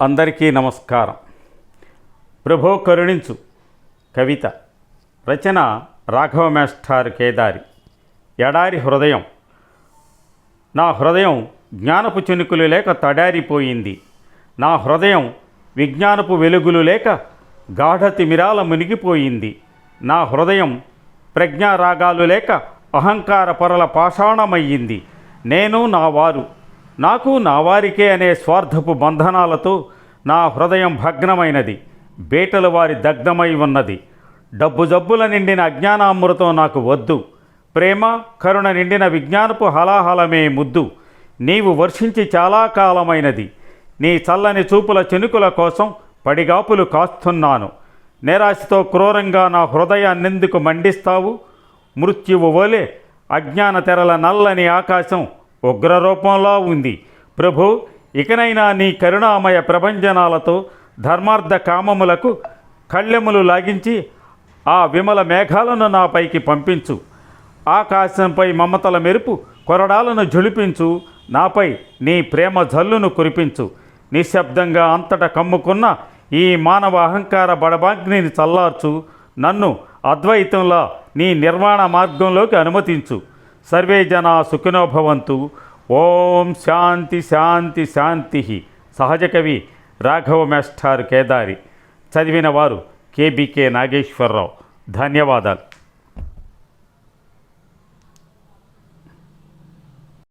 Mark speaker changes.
Speaker 1: అందరికీ నమస్కారం. ప్రభో కరుణించు. కవిత. రచన రాఘవ మేస్టార్ కేదారి. ఎడారి హృదయం. నా హృదయం జ్ఞానపు చినుకులు లేక తడారిపోయింది. నా హృదయం విజ్ఞానపు వెలుగులు లేక గాఢ తిమిరాల మునిగిపోయింది. నా హృదయం ప్రజ్ఞారాగాలు లేక అహంకార పొరల పాషాణమయ్యింది. నేను నా వారు నాకు నా వారికే అనే స్వార్థపు బంధనాలతో నా హృదయం భగ్నమైనది బేటల వారి దగ్ధమై ఉన్నది. డబ్బు జబ్బుల నిండిన అజ్ఞానామృతం నాకు వద్దు. ప్రేమ కరుణ నిండిన విజ్ఞానపు హలాహలమే ముద్దు. నీవు వర్షించి చాలా కాలమైనది. నీ చల్లని చూపుల చెనుకుల కోసం పడిగాపులు కాస్తున్నాను. నిరాశతో క్రూరంగా నా హృదయాన్నెందుకు మండిస్తావు? మృత్యువు వలె అజ్ఞాన తెరల నల్లని ఆకాశం ఉగ్రరూపంలో ఉంది. ప్రభు ఇకనైనా నీ కరుణామయ ప్రభంజనాలతో ధర్మార్థ కామములకు కళ్ళెములు లాగించి ఆ విమల మేఘాలను నాపైకి పంపించు. ఆకాశంపై మమతల మెరుపు కొరడాలను జుళిపించు నాపై నీ ప్రేమ జల్లును కురిపించు. నిశ్శబ్దంగా అంతట కమ్ముకున్న ఈ మానవ అహంకార బడబాగ్నిని చల్లార్చు. నన్ను అద్వైతంలా నీ నిర్వాణ మార్గంలోకి అనుమతించు. సర్వే జనా సుఖినోభవంతు ఓం శాంతి శాంతి శాంతి. సహజ కవి రాఘవ మేస్టార్ కేదారి. చదివిన వారు కేబీకే నాగేశ్వరరావు. ధన్యవాదాలు.